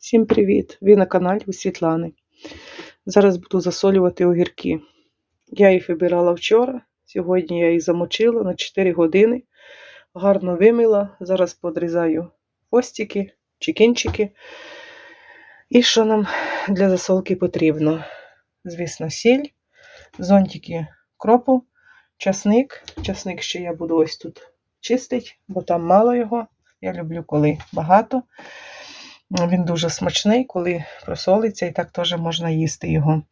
Всім привіт! Ви на каналі у Світлани. Зараз буду засолювати огірки. Я їх вибирала вчора. Сьогодні я їх замочила на 4 години. Гарно вимила. Зараз подрізаю хвостики, чекінчики. І що нам для засолки потрібно? Звісно, сіль, зонтики кропу, часник. Часник ще я буду ось тут чистити, бо там мало його. Я люблю, коли багато. Він дуже смачний, коли просолиться, і так теж можна їсти його.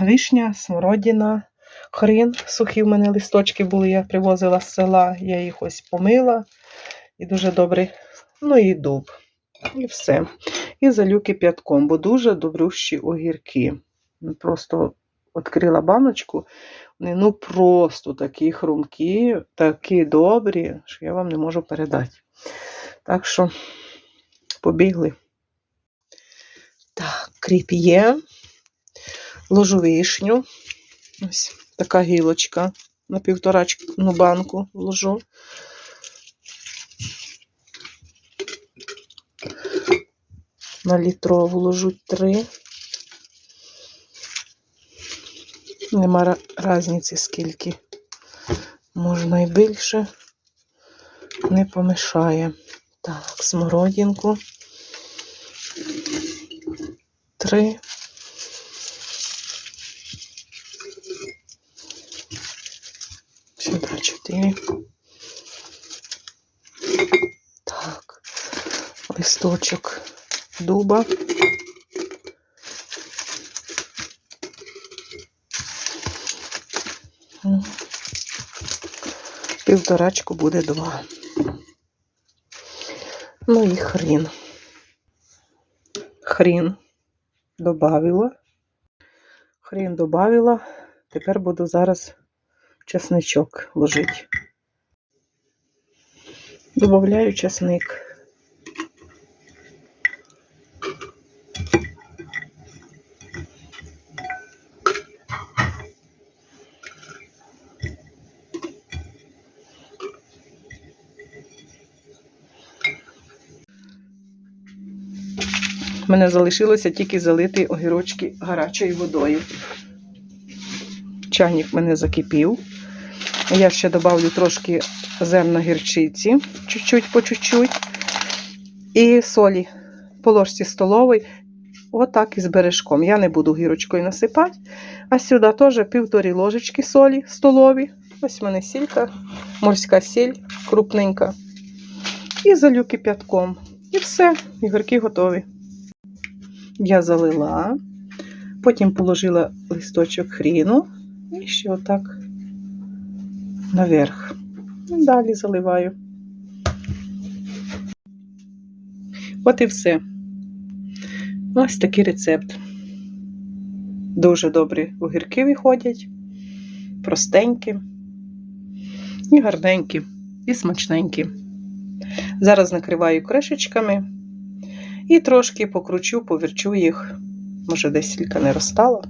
Вишня, смородина, хрін. Сухі в мене листочки були, я привозила з села, я їх ось помила і дуже добре. Ну і дуб. І все. І залю кип'ятком, бо дуже добрющі огірки. Просто відкрила баночку. Вони ну просто такі хрумкі, такі добрі, що я вам не можу передати. Так що побігли. Так, кріп є. Ложу вишню. Ось така гілочка. На півторачну банку ложу. На літрову ложу три. Нема різниці скільки. Можна і більше. Не помішає. Так, смородинку. Три. Сюди чотири. Так. Листочок дуба. Півторачку буде два. Ну і хрін. Хрін добавила. Хрін добавила. Тепер буду зараз чесничок ложити. Добавляю чесник. У мене залишилося тільки залити огірочки гарячою водою. Чайник в мене закипів. Я ще додавлю трошки зерна гірчиці, чуть-чуть по чуть-чуть. І солі по ложці столової. Отак із бережком. Я не буду гірочкою насипати. А сюди теж півтори ложечки солі столові. Ось в мене сілька, морська сіль, крупненька. І залю кип'ятком. І все, ігорки готові. Я залила, потім положила листочок хріну і ще отак наверх. Далі заливаю. От і все. Ось такий рецепт. Дуже добрі огірки виходять, простенькі, і гарненькі, і смачненькі. Зараз накриваю кришечками. І трошки покручу, повірчу їх. Може, десь сілька не розстала.